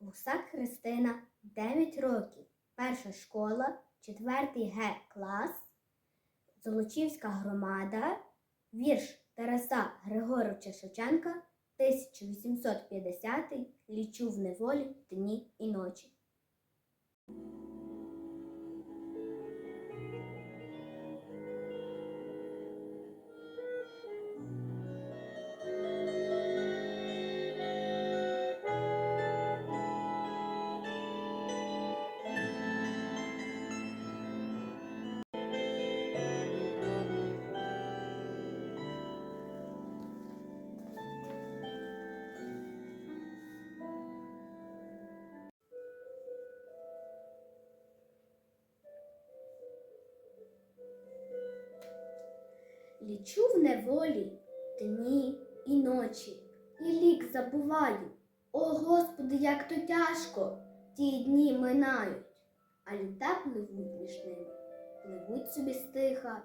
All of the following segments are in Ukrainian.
Гусак Христина 9 років. Перша школа, 4 Г клас, Золочівська громада, вірш Тараса Григоровича Шевченка 1850 Лічу в неволі дні і ночі. Лічу в неволі дні і ночі, і лік забуваю. О Господи, як то тяжко ті дні минають, а літа пливуть між ними, пливуть собі стиха,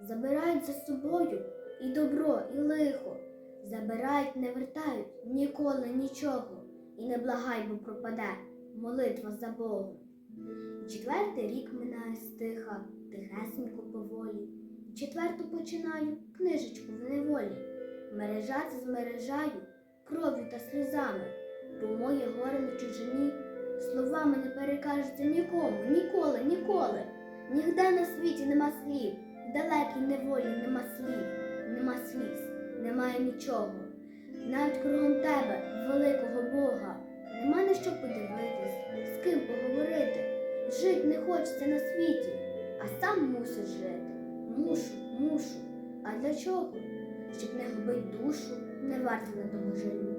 забирають за собою і добро, і лихо, забирають, не вертають ніколи нічого, і не благай, бо пропаде молитва за Богом. Четвертий рік минає стиха, тихесенько поволі. Четверту починаю книжечку в неволі. Мережати змережаю кров'ю та сльозами, бо моє горе на чужині словами не перекажеться нікому, ніколи, ніколи. Нігде на світі нема слів, в далекій неволі нема слів, нема сліз, немає нічого. Навіть кругом тебе, великого Бога, нема на що подивитись, з ким поговорити. Жить не хочеться на світі, а сам мусиш жити. Мушу, мушу. А для чого? Щоб не губить душу, не варті на тому жалю.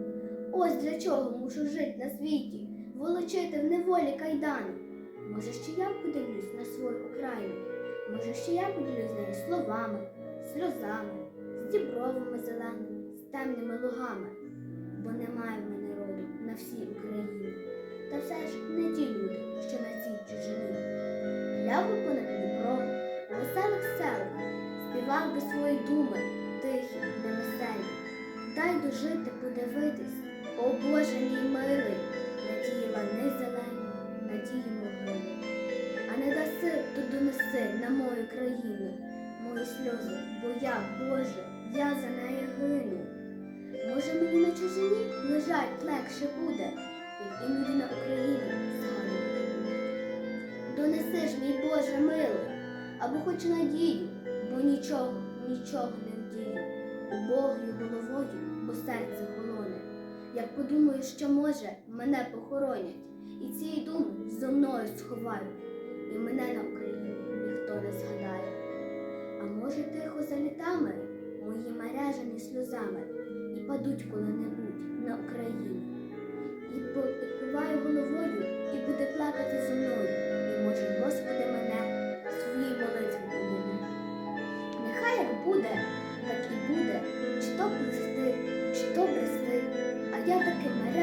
Ось для чого мушу жити на світі, волочити в неволі кайдани. Може, ще я подивлюсь на свою окраїну, може, ще я поділюсь нею словами, сльозами, з дібровами зеленими, з темними лугами, бо немає співав би свої думи, тихі, невеселі. Дай дожити, подивитись, о Боже мій милий, на тії лани зелені, на тії могили. А не даси, то донеси на мою країну, мої сльози, бо я, Боже, я за неї гину. Може мені на чужині лежать легше буде, як іноді на Україні згадувати. Донеси ж, мій Боже милий, або хоч надію, бо нічого, нічого не вдію. Убогою головою, бо серце холоне. Як подумаю, що може, мене похоронять, і ці думи зо мною сховають, і мене на Україні ніхто не згадає. А може, тихо за літами мої мережані сльозами і падуть коли-небудь на Україну. І покиваю головою, і буде плакати зо കിണർ